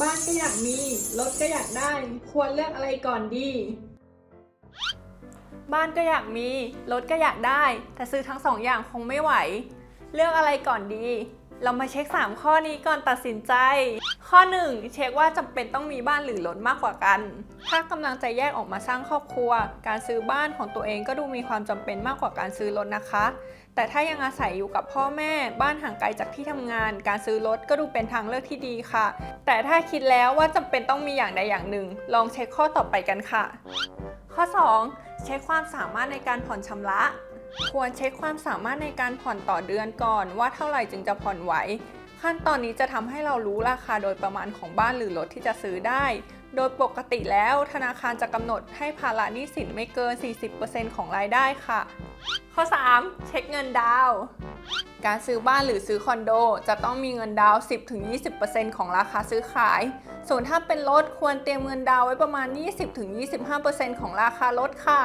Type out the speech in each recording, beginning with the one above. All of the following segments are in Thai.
บ้านก็อยากมี รถก็อยากได้ ควรเลือกอะไรก่อนดี บ้านก็อยากมี รถก็อยากได้ แต่ซื้อทั้งสองอย่างคงไม่ไหว เลือกอะไรก่อนดี เรามาเช็ค 3 ข้อนี้ก่อนตัดสินใจ ข้อ 1 เช็คว่าจำเป็นต้องมีบ้านหรือรถมากกว่ากัน ถ้ากำลังจะแยกออกมาสร้างครอบครัว การซื้อบ้านของตัวเองก็ดูมีความจำเป็นมากกว่าการซื้อรถนะคะ แต่ถ้ายังอาศัยอยู่กับพ่อแม่ บ้านห่างไกลจากที่ทำงาน การซื้อรถก็ดูเป็นทางเลือกที่ดีค่ะ แต่ถ้าคิดแล้วว่าจำเป็นต้องมีอย่างใดอย่างหนึ่ง ลองเช็คข้อต่อไปกันค่ะ ข้อ 2 เช็คความสามารถในการผ่อนชำระ ควรเช็คความสามารถในการผ่อนต่อเดือนก่อน ว่าเท่าไหร่จึงจะผ่อนไหว ขั้นตอนนี้จะทำให้เรารู้ราคาโดยประมาณของบ้านหรือรถที่จะซื้อได้ โดยปกติแล้วธนาคารจะกำหนดให้ภาระหนี้สินไม่เกิน 40%ของรายได้ค่ะ ข้อ 3 เช็คเงินดาว การซื้อบ้านหรือซื้อคอนโด จะต้องมีเงินดาวน์10-20%ของราคาซื้อขาย ส่วนถ้าเป็นรถควรเตรียมเงินดาวน์ไว้ประมาณ 20-25%ของราคารถค่ะ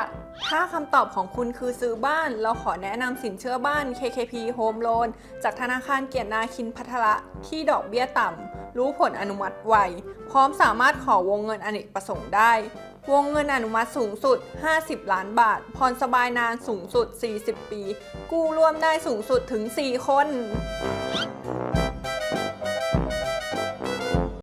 ถ้าคำตอบของคุณคือซื้อบ้าน เราขอแนะนำสินเชื่อบ้าน KKP Home Loan จากธนาคารเกียรตินาคินพัทระที่ดอกเบี้ยต่ำ รู้ผลอนุมัติไว พร้อมสามารถขอวงเงินอเนกประสงค์ได้ วงเงินอนุมัติสูงสุด 50 ล้านบาท ผ่อนสบายนานสูงสุด 40 ปี กู้ร่วมได้สูงสุดถึง 4 คน